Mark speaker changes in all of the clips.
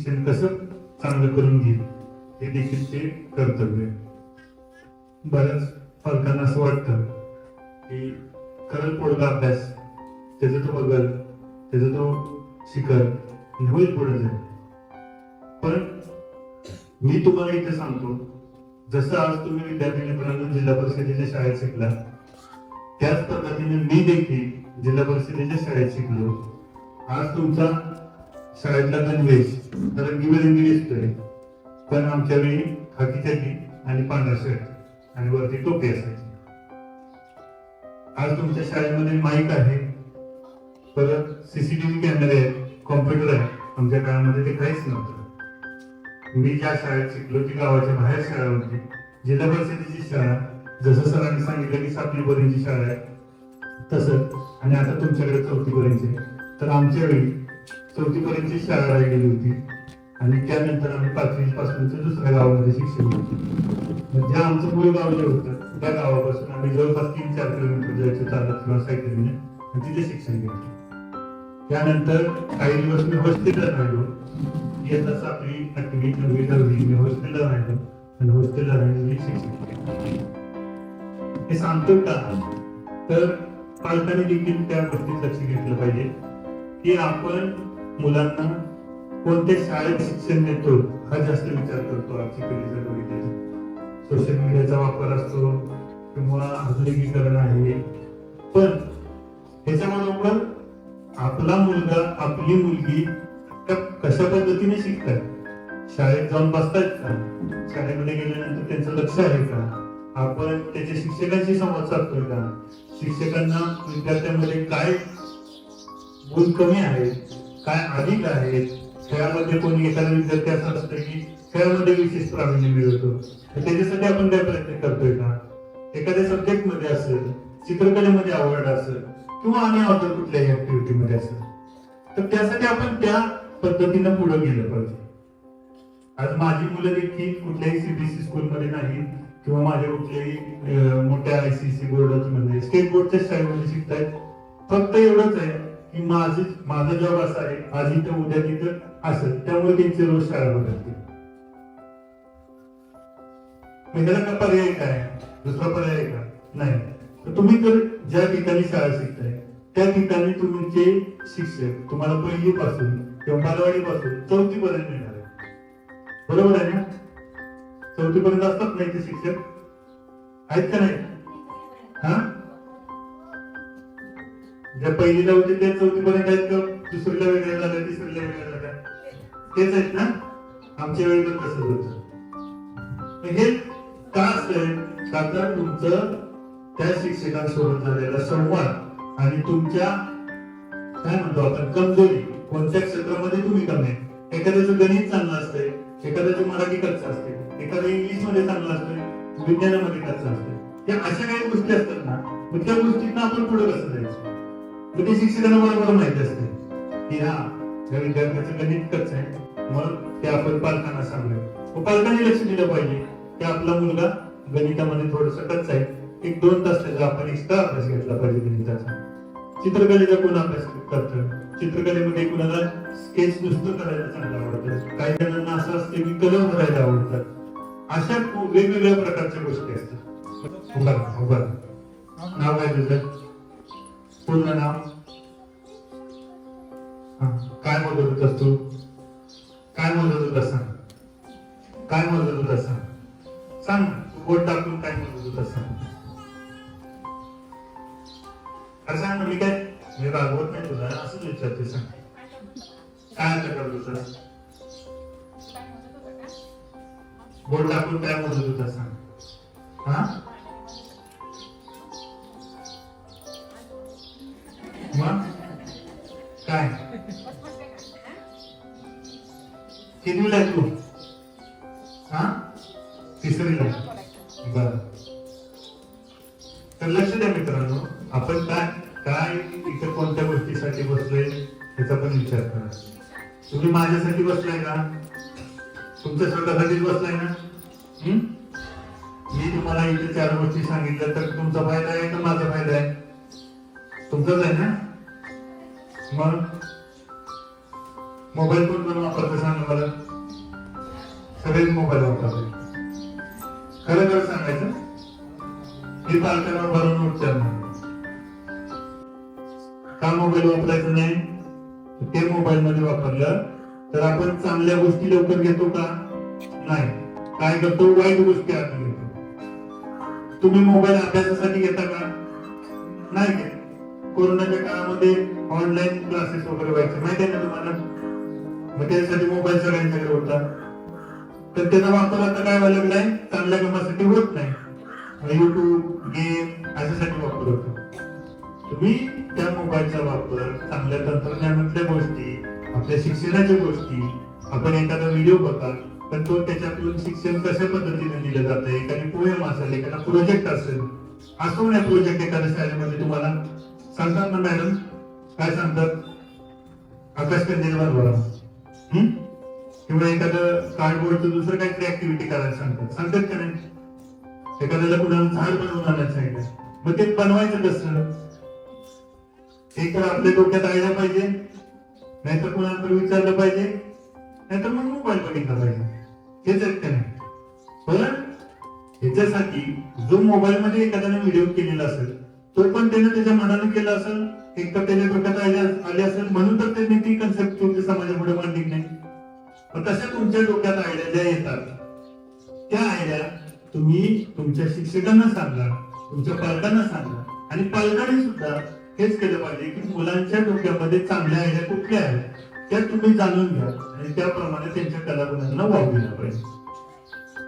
Speaker 1: शिक्षण कसं चांगलं करून घेईल हे देखील ते कर्तव्य आहे. बऱ्याच पालकांना असं वाटतं की करल पोडगा अभ्यास त्याचं तो बघल त्याचं तो शिखर होईल पुढे जाईल पण मी तुम्हाला इथे सांगतो जसं आज तुम्ही विद्यार्थी मित्रांनो जिल्हा परिषदेच्या शाळेत शिकला त्याच पद्धतीने मी देखील जिल्हा परिषदेच्या शाळेत शिकलो आज तुमचा शाळेतला गणवेश रंगीबेरंगी दिसतोय पण आमच्या वेळी खाकी चड्डी आणि पांढरा शर्ट आणि वरती टोपी असायची. आज तुमच्या शाळेमध्ये माईक आहे. परत सीसीटीव्ही कॅमेरे आहेत कॉम्प्युटर आहे आमच्या काळामध्ये ते काहीच नव्हतं. मी ज्या शाळेत शिकलो ती गावाच्या बाहेर शाळा होती जिल्हा परिषदेची शाळा. जसं सरांनी सांगितलं की सातवी पर्यंतची शाळा आहे तसंच आणि आता तुमच्याकडे चौथी पर्यंतची तर आमच्या वेळी चौथी पर्यंतची शाळा राहिलेली होती. आणि त्यानंतर आम्ही पाचवी पासूनच दुसऱ्या गावामध्ये शिक्षण घेतलं. जे आमचं मूळ गाव जे होतं त्या गावापासून आम्ही जवळपास तीन चार किलोमीटर जायचो चालत किंवा सायकलीने. आणि तिथे शिक्षण घेतलं. त्यानंतर काही दिवस मी हॉस्टेलला राहिलो. इयत्ता सातवी आठवी नववी दहावी मी हॉस्टेलला राहिलो. आणि हॉस्टेलला राहिलो मी शिक्षण हे सांगतो का? तर पालकांनी देखील त्या गोष्टीत लक्ष घेतलं पाहिजे की आपण मुलांना कोणत्या शाळेत शिक्षण देतो हा जास्त विचार करतो आजची पिढी जर बघितली सोशल मीडियाचा वापर असतो किंवा आधुनिकीकरण आहे. पण ह्याच्याबरोबर आपला मुलगा आपली मुलगी कशा पद्धतीने शिकतात? शाळेत जाऊन बसतायत का? शाळेमध्ये गेल्यानंतर त्यांचं लक्ष आहे का? आपण त्याच्या शिक्षकांशी संवाद साधतोय का? शिक्षकांना विद्यार्थ्यांमध्ये काय गुण कमी आहेत? काय अधिक आहेत खेळामध्ये कोणी एखादा विद्यार्थी असं असतं की खेळामध्ये विशेष प्रावीण्य मिळवतो. त्याच्यासाठी आपण काय प्रयत्न करतोय का? एखाद्या सब्जेक्टमध्ये असेल चित्रकलेमध्ये आवड असेल किंवा आणि अदर कुठल्याही ऍक्टिव्हिटी मध्ये असेल तर त्यासाठी आपण त्या पद्धतीनं पुढे गेलं पाहिजे. आज माझी मुलं देखील कुठल्याही सीबीएसई स्कूलमध्ये नाही किंवा माझ्या कुठल्याही मोठ्या आयसीसी बोर्डमध्ये स्टेट बोर्डच्या शाळेमध्ये शिकतायत. फक्त एवढंच आहे की माझं माझा जॉब असा आहे आज इथं उद्या तिथं असं त्यामुळे त्यांचे रोज शाळा बदलते मग का पर्याय काय? दुसरा पर्याय आहे का? नाही. तर तुम्ही तर ज्या ठिकाणी शाळा शिकताय त्या ठिकाणी तुमचे शिक्षक तुम्हाला पहिली पासून किंवा बालवाडीपासून चौथीपर्यंत मिळणार आहे. बरोबर आहे ना? चौथीपर्यंत असतात नाही ते शिक्षक? आहेत का नाही? हा? ज्या पहिलीला होते त्या चौथीपर्यंत आहेत का? दुसरीला वेगळ्या झाल्या तिसरीला वेगळ्या झाल्या तेच आहेत ना? आमच्या वेळी पण तसंच होत. हे का असतंय का तुमचं त्या शिक्षकांसोबत झालेला संवाद आणि तुमच्या काय म्हणतो आपण कमजोरी कोणत्या क्षेत्रामध्ये तुम्ही कमी आहे एखाद्याचं गणित चांगलं असतंय एखाद्याचं मराठी कच्चं असते एखादं इंग्लिशमध्ये चांगलं असतंय विज्ञानामध्ये कच्चं असतंय. त्या अशा काही गोष्टी असतात ना मग त्या गोष्टींना आपण पुढे कसं जायचं? मग ते शिक्षकांना बरोबर माहिती असते की हा या विद्यार्थ्याचं गणित आहे. मग ते आपण पालकांना सांगूया. पालकांनी लक्ष दिलं पाहिजे की आपला मुलगा गणितामध्ये थोडस कच आहे. एक दोन तास त्याचा आपण एक्स्ट्रा अभ्यास घेतला पाहिजे गणिताचा. चित्रकलेचा कोण अभ्यास करतं? चित्रकलेमध्ये कुणाला स्केच नुसतं करायला चांगलं आवडतं? काही जणांना असं असतं की कलम करायला आवडतात. अशा वेगवेगळ्या प्रकारच्या गोष्टी असतात. उभा राहा, उभा नाव काय तुझं? पूर्ण नाव? काय मदत होत तू काय मदत होत सांग काय मदत होत सांग सांग बोट टाकून काय मदत होत सांग अरे सांग ना, मी काय मी रागवत नाही तुला असंच विचारते सांग. काय आता करत होतास बोट टाकून काय मदत होत सांग. हा? कितवीला आहे तू हा तिसरीला बर तर लक्ष द्या मित्रांनो आपण काय काय इथे कोणत्या गोष्टीसाठी बसलोय याचा पण विचार करा तुम्ही माझ्यासाठी बसलाय का तुमच्या स्वतःसाठीच बसलाय ना हम्म? मी तुम्हाला इथे चार गोष्टी सांगितल्या तर तुमचा फायदा आहे का माझा फायदा आहे तुमचाच आहे ना मग मोबाईल फोन पण वापरता सांगा मला सगळेच मोबाईल वापरतात खरं खरं सांगायचं मी पालकांना भरून उच्चार का मोबाईल वापरायचं नाही ते मोबाईल मध्ये वापरलं तर आपण चांगल्या गोष्टी लवकर घेतो का? नाही. काय करतो? वाईट गोष्टी आपण घेतो. तुम्ही मोबाईल अभ्यासासाठी घेता का? नाही घेत. कोरोनाच्या काळामध्ये ऑनलाईन क्लासेस वगैरे व्हायचे. माहिती आहे ना तुम्हाला? मग त्यासाठी मोबाईल सगळ्यांच्याकडे होता. तर त्याचा वापर आता काय व्हायला लागलाय? चांगल्या कामासाठी होत नाही. युट्यूब गेम अशासाठी वापर होतो. तुम्ही त्या मोबाईलचा वापर चांगल्या तंत्रज्ञानातल्या गोष्टी आपल्या शिक्षणाच्या गोष्टी आपण एखादा व्हिडिओ बघा पण तो त्याच्यातून शिक्षण कशा पद्धतीने दिलं जातं एखादी पोएम असेल एखादा प्रोजेक्ट असेल असो नाही प्रोजेक्ट एखाद्या शाळेमध्ये तुम्हाला. सांगतात ना मॅडम काय सांगतात? आकाश कंदील बनवा किंवा एखादं कार्डबोर्डचं दुसरं काहीतरी ऍक्टिव्हिटी करायला सांगतात सांगतात का नाही? एखाद्याला कुणाला झाड बनवून आणायला सांगितलं मग ते बनवायचं कसं? एक तर आपल्या डोक्यात आयला पाहिजे. नाहीतर कुणाला तर विचारलं पाहिजे. नाहीतर मग मोबाईल बघितला पाहिजे. हेच आहेत का नाही? पण ह्याच्यासाठी जो मोबाईल मध्ये एखाद्याने व्हिडिओ केलेला असेल तो पण त्याने त्याच्या मनाने केला असेल एक तर त्याच्या डोक्यात आले असेल म्हणून तर त्यांनी ती कन्सेप्ट समाजापुढे मांडली नाही. तशा तुमच्या डोक्यात आयडिया ज्या येतात त्या आयडिया तुम्ही तुमच्या शिक्षकांना सांगा तुमच्या पालकांना सांगा. आणि पालकांनी सुद्धा हेच केलं पाहिजे की मुलांच्या डोक्यामध्ये चांगल्या आयडिया कुठल्या आहेत त्या तुम्ही जाणून घ्या आणि त्याप्रमाणे त्यांच्या कलागुणांना वाव दिला पाहिजे.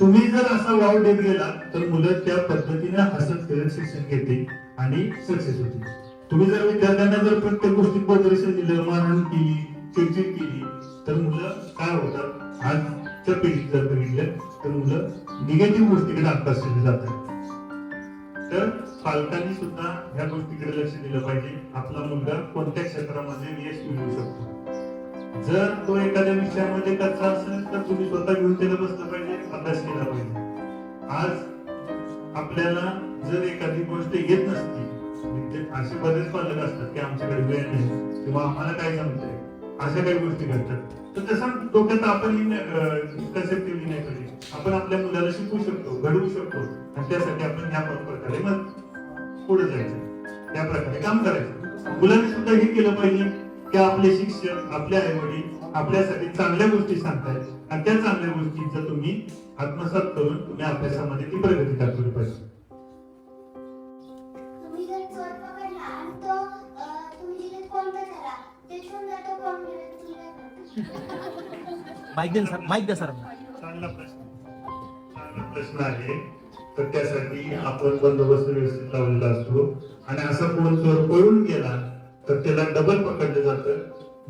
Speaker 1: तुम्ही जर असा वाव देत गेला तर मुलं त्या पद्धतीने हसत खेळत शिक्षण घेतील आणि सक्सेस होतील. तुम्ही जर विद्यार्थ्यांना जर प्रत्येक गोष्टीत बदरेशन दिलं मारहाण केली चिडचिड केली तर मुलं काय होतात आजच्या पिढीत जर बघितलं तर मुलं निगेटिव्ह गोष्टीकडे आकर्षित जातात. तर पालकांनी सुद्धा ह्या गोष्टीकडे लक्ष दिलं पाहिजे. आपला मुलगा कोणत्या क्षेत्रामध्ये यश मिळवू शकतो? जर तो एखाद्या विषयामध्ये कच्चा असेल तर तुम्ही स्वतः घेऊन त्याला बसलं पाहिजे अभ्यास केला पाहिजे. आज आपल्याला जर एखादी गोष्ट येत नसती म्हणजे असे बरेच पालक असतात की आमच्याकडे वेळ नाही किंवा आम्हाला काय जमतंय? अशा काही गोष्टी घडतात. तर तसं डोक्यात आपण कन्सेप्ट नाही पाहिजे आपण आपल्या मुलाला शिकवू शकतो घडवू शकतो. आणि त्यासाठी आपण ह्या प्रकारे मग पुढे जायचं. त्या प्रकारे काम करायचं. मुलांनी सुद्धा हे केलं पाहिजे की आपले शिक्षक आपले आई वडील आपल्यासाठी चांगल्या गोष्टी सांगतायत आणि
Speaker 2: माईक दे सर माईक द्या सर.
Speaker 1: चांगला प्रश्न. चांगला प्रश्न आहे. तर त्यासाठी आपण बंदोबस्त व्यवस्थित लावलेला असतो. आणि असा कोण चोर पळून गेला तर त्याला डबल पकडलं जातं.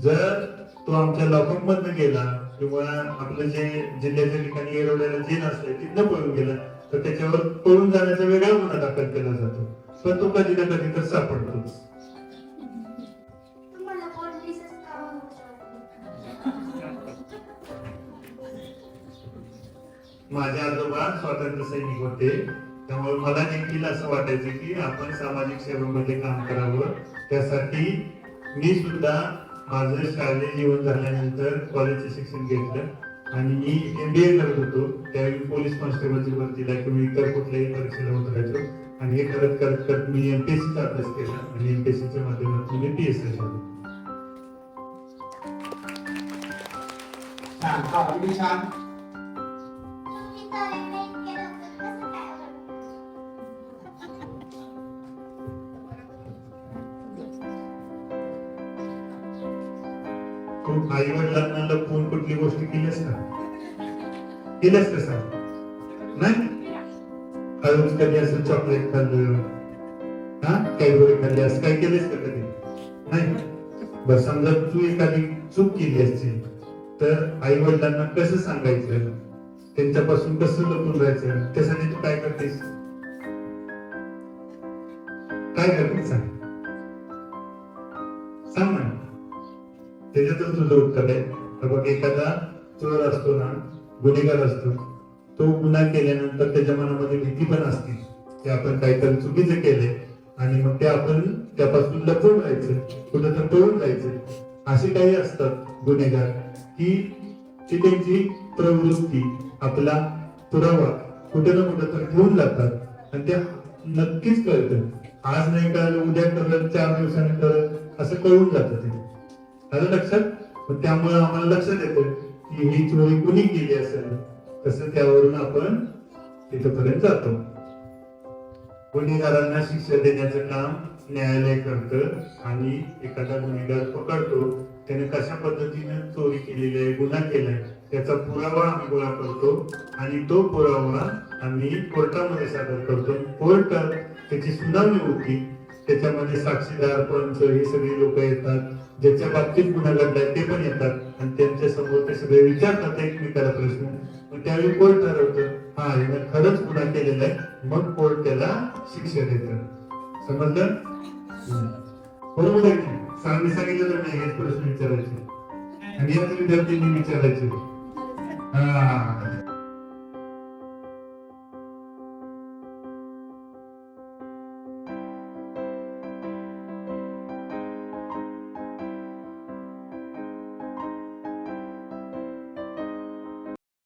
Speaker 1: जर तो आमच्या लॉकअप मधनं गेला किंवा आपलं जे जिल्ह्याच्या ठिकाणी एरवलेला जेल असते तिथनं पळून गेला तर त्याच्यावर पळून जाण्याचा वेगळा गुन्हा दाखल केला जातो. पण तो कधी ना कधी तर सापडतोच. माझे आजोबा स्वातंत्र्य सैनिक होते. त्यामुळे मला देखील असं वाटायचं की आपण सामाजिक सेवेमध्ये काम करावं. त्यासाठी मी सुद्धा माझं शालेय जीवन झाल्यानंतर कॉलेजचे शिक्षण घेतलं. आणि मी एमबीए करत होतो. त्यावेळी पोलीस कॉन्स्टेबलची भरतीला किंवा इतर कुठल्याही परीक्षेला उतरायचो. आणि हे करत करत करत मी एमपीएससीचा अभ्यास केला. आणि एमपीएससीच्या माध्यमातून मी पी
Speaker 3: एस सी झालो. छान.
Speaker 1: तू आई वडिलांना लपवून कुठली गोष्टी केलीस का? केल्यास का सांग नाही? अजून कधी असं चॉकलेट खाल्लं. हा? कॅडबरी खाल्ली असं काय केलेस का कधी? नाही. बर समजा तू एखादी चूक केली असती तर आई वडिलांना कसं सांगायचं? त्यांच्यापासून कसं लपून राहायचं त्यासाठी तू काय करतेस? काय करते सांग. सांग ना. त्याच्यातच तुझं उत्तर आहे. तर बघ एखादा चोर असतो ना गुन्हेगार असतो तो गुन्हा केल्यानंतर त्याच्या मनामध्ये भीती पण असते की आपण काहीतरी चुकीचं केले आणि मग ते आपण त्यापासून लपून राहायचं कुठं तर पळून जायचं. असे काही असतात गुन्हेगार की ती त्यांची प्रवृत्ती आपला पुरावा कुठे ना कुठं तर ठेवून जातात आणि त्या नक्कीच कळतं. आज नाही कळलं उद्या कळलं चार दिवसांनी कळलं असं कळून जातं ते. आलं लक्षात? त्यामुळे आम्हाला लक्षात येतं की ही चोरी कुणी केली असेल? तसं त्यावरून आपण तिथपर्यंत जातो. गुन्हेगारांना शिक्षा देण्याचं काम न्यायालय करतं आणि एखादा गुन्हेगार पकडतो. त्याने कशा पद्धतीने चोरी केलेली आहे गुन्हा केलाय त्याचा पुरावा आम्ही गोळा करतो आणि तो पुरावा आम्ही कोर्टामध्ये सादर करतो. कोर्टात त्याची सुनावणी होती. त्याच्यामध्ये साक्षीदार पंच हे सगळी लोक येतात. ज्याच्या बाबतीत गुन्हा घडलाय ते पण येतात. आणि त्यांच्यासमोर ते सगळे विचारतात एकमेकाला प्रश्न. मग त्यावेळी कोर्ट ठरवतं? हा यानं खरंच गुन्हा केलेला आहे. मग कोर्ट त्याला शिक्षा देत? समजलं? बरोबर आहे की सांगितलं तर नाही हेच प्रश्न विचारायचे. आणि याच विद्यार्थ्यांनी विचारायचे. हा.